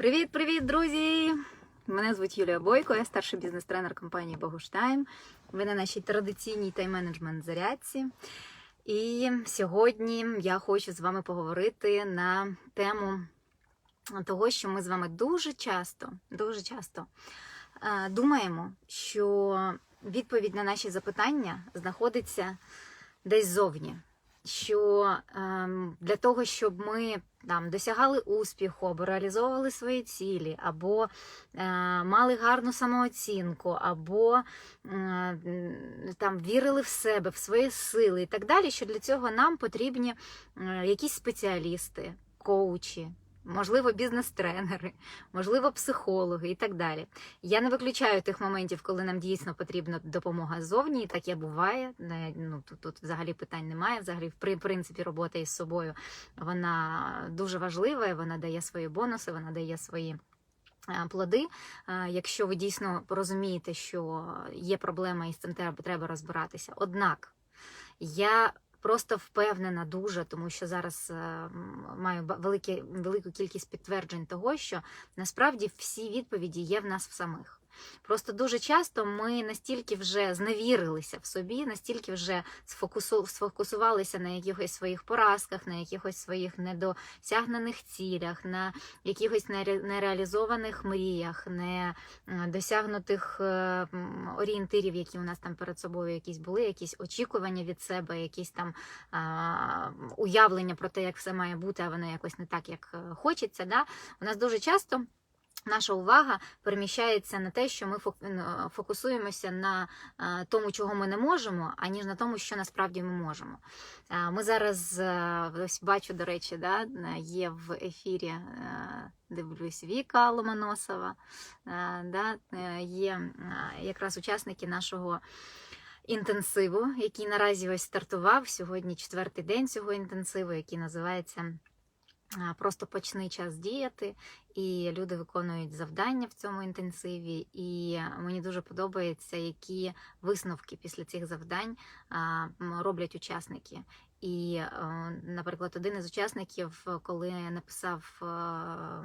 Привіт-привіт, друзі! Мене звуть Юлія Бойко, я старший бізнес-тренер компанії Богуштайм. Ви на нашій традиційній тайм-менеджмент зарядці. І сьогодні я хочу з вами поговорити на тему того, що ми з вами дуже часто, дуже часто е, думаємо, що відповідь на наші запитання знаходиться десь зовні. Що ем, для того, щоб ми там досягали успіху, або реалізовували свої цілі, або е, мали гарну самооцінку, або е, там вірили в себе, в свої сили і так далі, що для цього нам потрібні е, якісь спеціалісти, коучі. Можливо, бізнес-тренери, можливо, психологи і так далі. Я не виключаю тих моментів, коли нам дійсно потрібна допомога ззовні, і таке буває. Ну, тут, тут взагалі питань немає. Взагалі, в при- принципі, робота із собою вона дуже важлива, вона дає свої бонуси, вона дає свої. е, Плоди, Е, якщо ви дійсно розумієте, що є проблема і з цим треба розбиратися. Однак я просто впевнена дуже, тому що зараз е, маю велике велику кількість підтверджень того, що насправді всі відповіді є в нас в самих. Просто дуже часто ми настільки вже зневірилися в собі, настільки вже сфокусувалися на якихось своїх поразках, на якихось своїх недосягнених цілях, на якихось нере- нереалізованих мріях, не е, е, орієнтирів, які у нас там перед собою якісь були, якісь очікування від себе, якісь там уявлення про те, як все має бути, а воно якось не так, як е, хочеться. Да? У нас дуже часто. Наша увага переміщається на те, що ми ну, фокусуємося на е, тому, чого ми не можемо, аніж на тому, що насправді ми можемо. Е, Ми зараз е, ось бачу, до речі, да, е, є в ефірі, е, дивлюсь, Віка Ломоносова, е, да, е, є е, якраз учасники нашого. Інтенсиву, який наразі ось стартував сьогодні четвертий день цього інтенсиву, який називається Просто почни час діяти, і люди виконують завдання в цьому інтенсиві. І мені дуже подобається, які висновки після цих завдань роблять учасники. І, е, наприклад, один із учасників, коли написав е,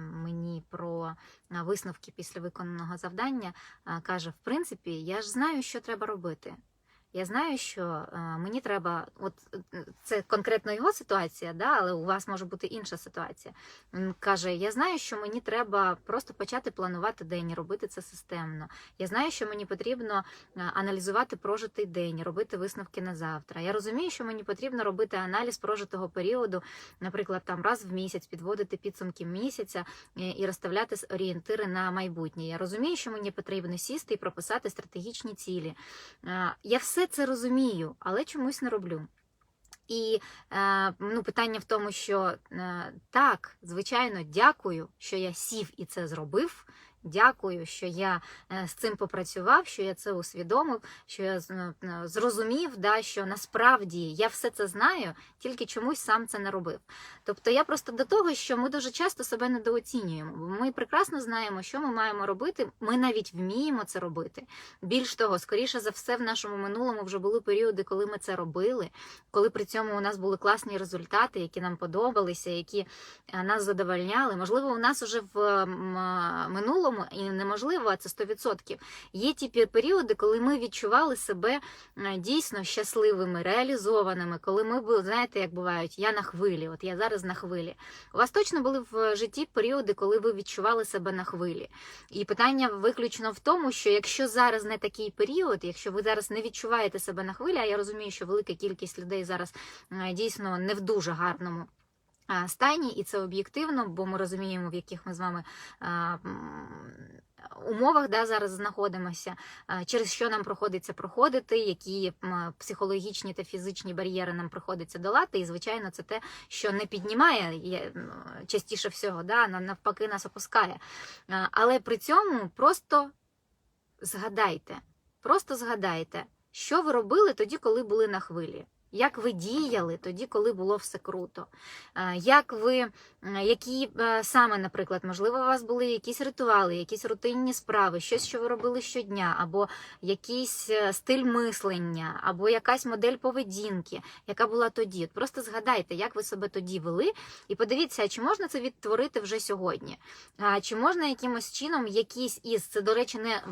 мені про е, висновки після виконаного завдання, е, каже: в принципі, я ж знаю, що треба робити. Я знаю, що е, мені треба, от е, це конкретно його ситуація, да, але у вас може бути інша ситуація. Він каже: Я знаю, що мені треба просто почати планувати день, робити це системно. Я знаю, що мені потрібно е, аналізувати прожитий день, робити висновки на завтра. Я розумію, що мені потрібно робити аналіз прожитого періоду, наприклад, там раз в місяць, підводити підсумки місяця е, і розставляти орієнтири на майбутнє. Я розумію, що мені потрібно сісти і прописати стратегічні цілі. Е, Я все це розумію, але чомусь не роблю. І е, ну, питання в тому, що е, так, звичайно, дякую, що я сів і це зробив. Дякую, що я е, з цим попрацював, що я це усвідомив, що я е, зрозумів, да, що насправді я все це знаю, тільки чомусь сам це не робив. Тобто я просто до того, що ми дуже часто себе недооцінюємо, ми прекрасно знаємо, що ми маємо робити. Ми навіть вміємо це робити. Більш того, скоріше за все, в нашому минулому вже були періоди, коли ми це робили, коли при цьому у нас були класні результати, які нам подобалися, які е, нас задовольняли. Можливо, у нас уже в м, е, і неможливо, а це 100%, Є ті періоди, коли ми відчували себе е, дійсно щасливими, реалізованими, коли ми знаєте, як бувають, я на хвилі, от я зараз на хвилі. У вас точно були в житті періоди, коли ви відчували себе на хвилі. І питання виключно в тому, що якщо зараз не такий період, якщо ви зараз не відчуваєте себе на хвилі, а я розумію, що велика кількість людей зараз е, дійсно не в дуже гарному. А, Стані, і це об'єктивно, бо ми розуміємо, в яких ми з вами умовах да, зараз знаходимося, через що нам приходиться проходити, які психологічні та фізичні бар'єри нам приходиться долати. І, звичайно, це те, що не піднімає частіше всього, да, навпаки нас опускає. Але при цьому просто згадайте, просто згадайте, що ви робили тоді, коли були на хвилі. Як ви діяли тоді, коли було все круто. Е, Як ви, які е, саме, наприклад, можливо, у вас були якісь ритуали, якісь рутинні справи, щось, що ви робили щодня, або якийсь е, стиль мислення, або якась модель поведінки, яка була тоді. Просто згадайте, як ви себе тоді вели, і подивіться, чи можна це відтворити вже сьогодні. Чи можна якимось чином якийсь із це, до речі, не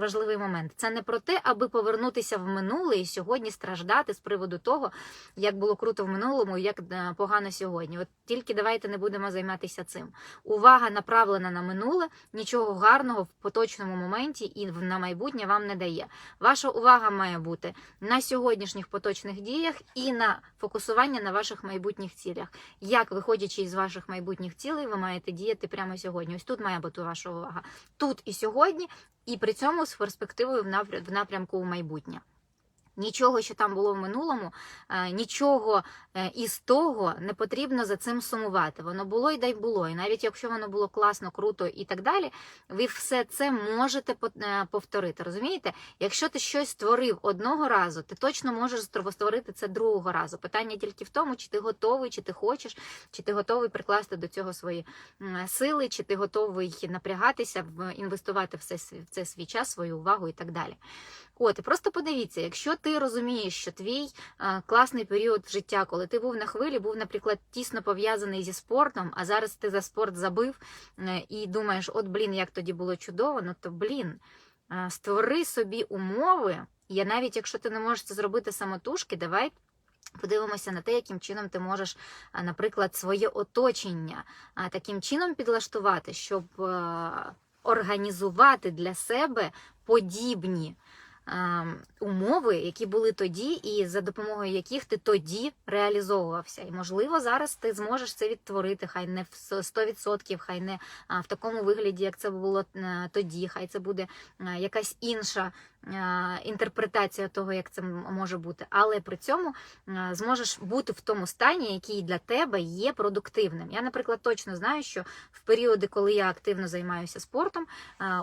важливий момент. Це не про те, аби повернутися в минуле і сьогодні страждати з приводу того, як було круто в минулому, як е, погано сьогодні. От тільки давайте не будемо займатися цим. Увага направлена на минуле, нічого гарного в поточному моменті і на майбутнє вам не дає. Ваша увага має бути на сьогоднішніх поточних діях і на фокусування на ваших майбутніх цілях. Як, виходячи із ваших майбутніх цілей, ви маєте діяти прямо сьогодні. Ось тут має бути ваша увага. Тут і сьогодні, і при цьому з перспективою в напрямку у майбутнє. Нічого, що там було в минулому, е, нічого е, із того не потрібно за цим сумувати. Воно було і дай було. І навіть якщо воно було класно, круто і так далі, ви все це можете е, повторити. Розумієте? Якщо ти щось створив одного разу, ти точно можеш створити це другого разу. Питання тільки в тому, чи ти готовий, чи ти хочеш, чи ти готовий прикласти до цього свої сили, чи ти готовий напрягатися, інвестувати в це свій час, свою увагу і так далі. От, і просто подивіться, якщо ти розумієш, що твій класний період життя, коли ти був на хвилі, був, наприклад, тісно пов'язаний зі спортом, а зараз ти за спорт забив е, і думаєш, от блін, як тоді було чудово, ну то блін, створи собі умови. Я навіть якщо ти не можеш це зробити самотужки, давай. Подивимося на те, яким чином ти можеш, наприклад, своє оточення таким чином підлаштувати, щоб е, організувати для себе подібні умови, які були тоді, і за допомогою яких ти тоді реалізовувався. І можливо, зараз ти зможеш це відтворити, хай не в 100%, хай не в такому вигляді, як це було е, тоді, хай це буде е, якась інша е, інтерпретація того, як це може бути, але при цьому зможеш бути в тому стані, який для тебе є продуктивним. Я, наприклад, точно знаю, що в періоди, коли я активно займаюся спортом,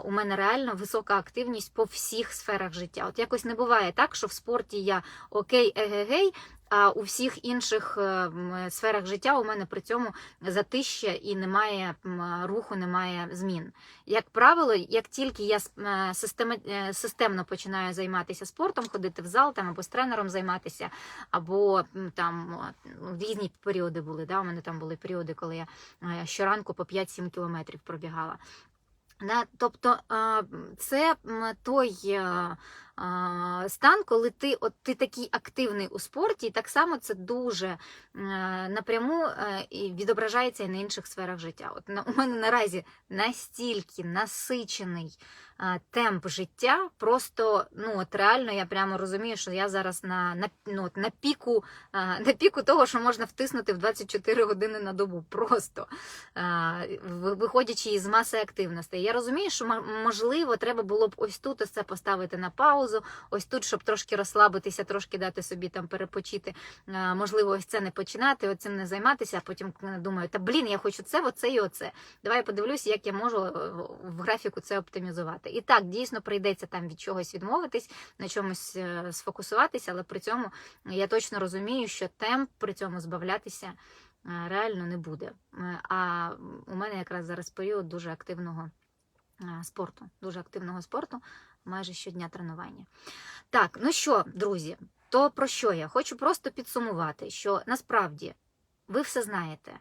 у мене реально висока активність по всіх сферах життя. От якось не буває так, що в спорті я окей, егегей. А у всіх інших е, сферах життя у мене при цьому затища і немає руху, немає змін. Як правило, як тільки я е, е, системно починаю займатися спортом, ходити в зал там або з тренером займатися, або там ну, різні періоди були. Да? У мене там були періоди, коли я щоранку по 5-7 кілометрів пробігала. Тобто це той стан, коли ти, от, ти такий активний у спорті, і так само це дуже е, напряму е, відображається і на інших сферах життя. От у мене наразі настільки насичений е, темп життя, просто ну от реально я прямо розумію, що я зараз на, на, ну, от, на, піку, на піку того, що можна втиснути в 24 години на добу. Просто виходячи із маси активностей. Я розумію, що можливо треба було б ось тут це поставити на паузу, ось тут, щоб трошки розслабитися, трошки дати собі там перепочити. Можливо, ось це не починати, оцим не займатися, а потім думаю, та блін, я хочу це, оце і оце. Давай я подивлюся, як я можу е, в графіку це оптимізувати. І так, дійсно прийдеться там від чогось відмовитись, на чомусь е, сфокусуватися, але при цьому я точно розумію, що темп при цьому збавлятися е, реально не буде. А у мене якраз зараз період дуже активного спорту, дуже активного спорту, майже щодня тренування. Так, ну що, друзі, то про що я? Хочу просто підсумувати, що насправді ви все знаєте.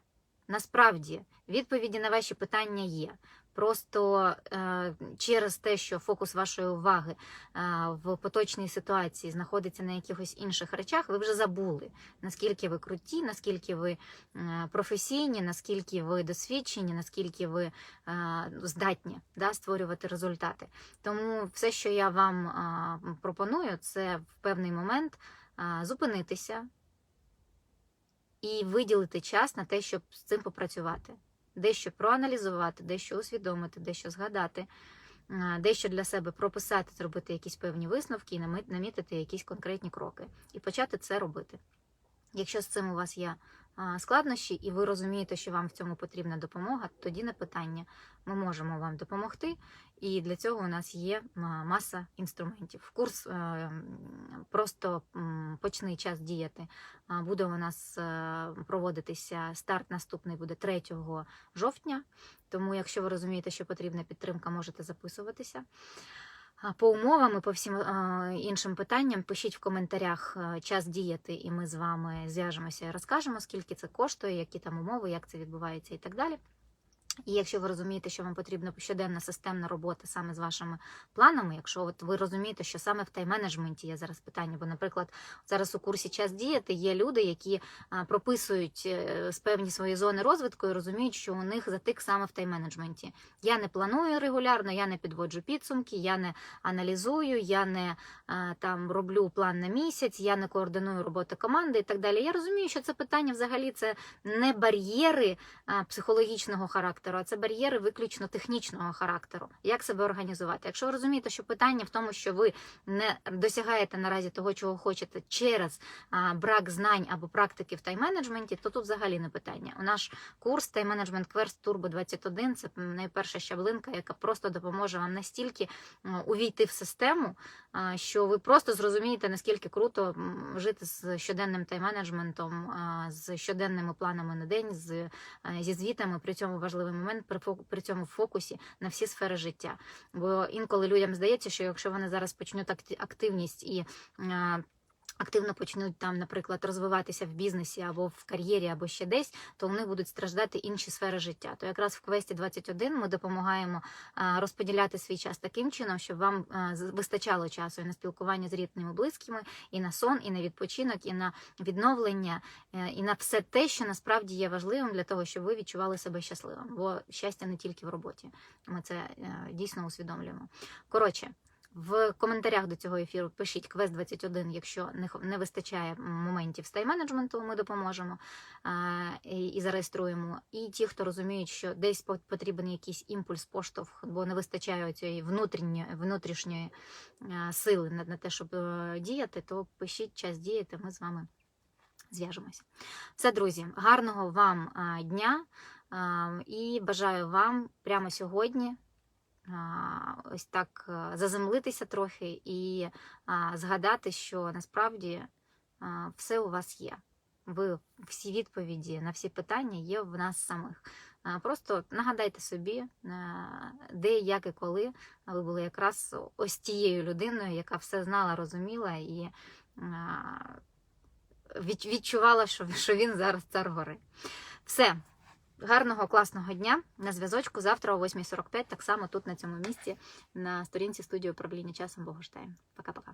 Насправді відповіді на ваші питання є. Просто е, через те, що фокус вашої уваги е, в поточній ситуації знаходиться на якихось інших речах, ви вже забули, наскільки ви круті, наскільки ви е, професійні, наскільки ви досвідчені, наскільки ви е, здатні да, створювати результати. Тому все, що я вам е, пропоную, це в певний момент е, зупинитися і виділити час на те, щоб з цим попрацювати, дещо проаналізувати, дещо усвідомити, дещо згадати. е, Дещо для себе прописати, зробити якісь певні висновки і намітити якісь конкретні кроки, і почати це робити. Якщо з цим у вас є складнощі, і ви розумієте, що вам в цьому потрібна допомога, тоді не питання. Ми можемо вам допомогти, і для цього у нас є маса інструментів. Курс е, просто м, почни час діяти. Буде у нас е, проводитися старт наступний буде 3 жовтня. Тому, якщо ви розумієте, що потрібна підтримка, можете записуватися. По умовам і по всім іншим питанням пишіть в коментарях е, час діяти, і ми з вами зв'яжемося і розкажемо, скільки це коштує, які там умови, як це відбувається і так далі. І якщо ви розумієте, що вам потрібна щоденна системна робота саме з вашими планами, якщо от ви розумієте, що саме в тайм-менеджменті є зараз питання, бо, наприклад, зараз у курсі час діяти є люди, які прописують е, певні свої зони розвитку і розуміють, що у них затик саме в тайм-менеджменті. Я не планую регулярно, я не підводжу підсумки, я не аналізую, я не там роблю план на місяць, я не координую роботу команди і так далі. Я розумію, що це питання взагалі це не бар'єри психологічного характеру, а це бар'єри виключно технічного характеру. Як себе організувати? Якщо ви розумієте, що питання в тому, що ви не досягаєте наразі того, чого хочете, через брак знань або практики в тайм-менеджменті, то тут взагалі не питання. У наш курс тайм-менеджмент Кверс Turbo 21 це найперша щаблинка, яка просто допоможе вам настільки увійти в систему, що ви просто зрозумієте, наскільки круто жити з щоденним тайм-менеджментом, з щоденними планами на день, з, зі звітами. При цьому важливий момент при цьому фокусі на всі сфери життя. Бо інколи людям здається, що якщо вони зараз почнуть акти- активність і е, активно почнуть там, наприклад, розвиватися в бізнесі або в кар'єрі, або ще десь, то них будуть страждати інші сфери життя. То якраз в квесті 21 ми допомагаємо розподіляти свій час таким чином, щоб вам вистачало часу і на спілкування з рідними близькими, і на сон, і на відпочинок, і на відновлення, е, і на все те, що насправді є важливим для того, щоб ви відчували себе щасливим. Бо щастя не тільки в роботі. Ми це е, дійсно усвідомлюємо. Коротше. В коментарях до цього ефіру пишіть квест 21, якщо не, не вистачає моментів з тайм-менеджменту, ми допоможемо і, зареєструємо. І ті, хто розуміють, що десь по- потрібен якийсь імпульс, поштовх, бо не вистачає цієї внутрішньої, внутрішньої сили на, те, щоб е, діяти, то пишіть час діяти, ми з вами зв'яжемося. Все, друзі, гарного вам дня і бажаю вам прямо сьогодні ось так заземлитися трохи і згадати, що насправді все у вас є. Ви всі відповіді на всі питання є в нас самих. Просто нагадайте собі, де, як і коли ви були якраз ось тією людиною, яка все знала, розуміла і відчувала, що, що він зараз цар гори. Все. Гарного класного дня на зв'язочку. Завтра о 8.45, так само тут на цьому місці, на сторінці студії управління часом Богоштайн. Пока-пока.